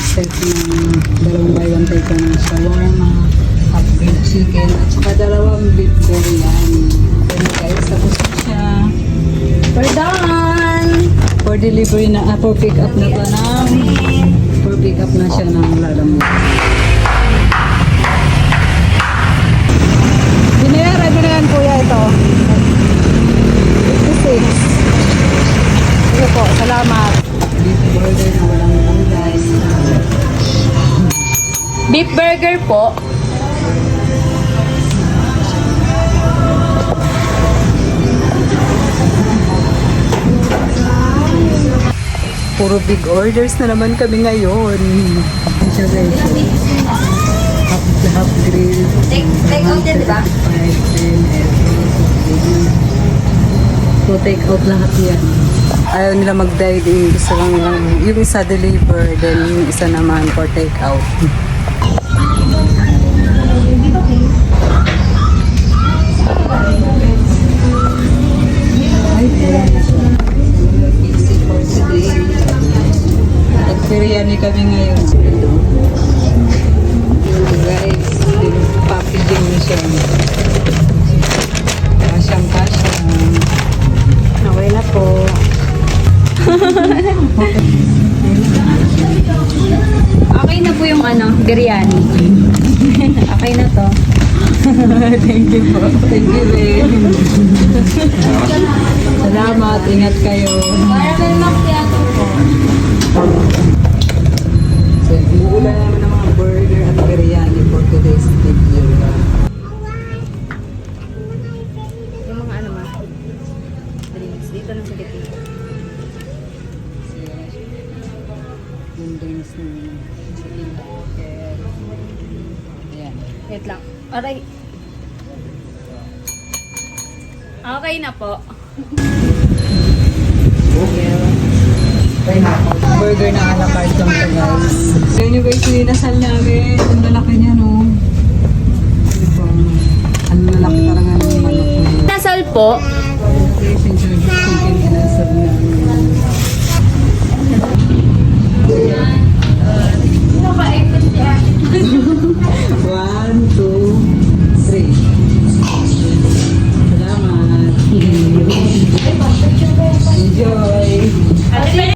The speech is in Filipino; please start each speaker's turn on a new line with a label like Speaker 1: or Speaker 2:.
Speaker 1: set ng dalawang by one take ng shawarma, half grilled chicken, at saka dalawang beef biryani. Then guys, tapos siya. We're done! For delivery na, ah, for pick up na to ng, for pick up na siya ng lalamog. Beef burger
Speaker 2: po.
Speaker 1: Puro big orders na naman kami ngayon.
Speaker 2: Take, take out din, di ba?
Speaker 1: 5, 10, So take out lahat yan. Ayaw nila mag-dine in. Gusto lang yung isa deliver, then yung isa naman for take out. Nag-biryani kami ngayon. Guys, packaging na siya.
Speaker 2: Yung ano, biryani. okay na to.
Speaker 1: Thank you po. Thank you, Ren. Salamat. Ingat kayo.
Speaker 2: Caramel macchiato po.
Speaker 1: So, uulan naman ng mga burger at biryani for today's video.
Speaker 2: Drinks
Speaker 1: na chicken pocket. Ayan.
Speaker 2: Wait lang. Aray. Okay na po.
Speaker 1: Burger na a la carte lang guys. Yun yung guys, yung inasal namin. Ang lalaki niya no. Diba? Ang lalaki talaga ng manok.
Speaker 2: Nasal po.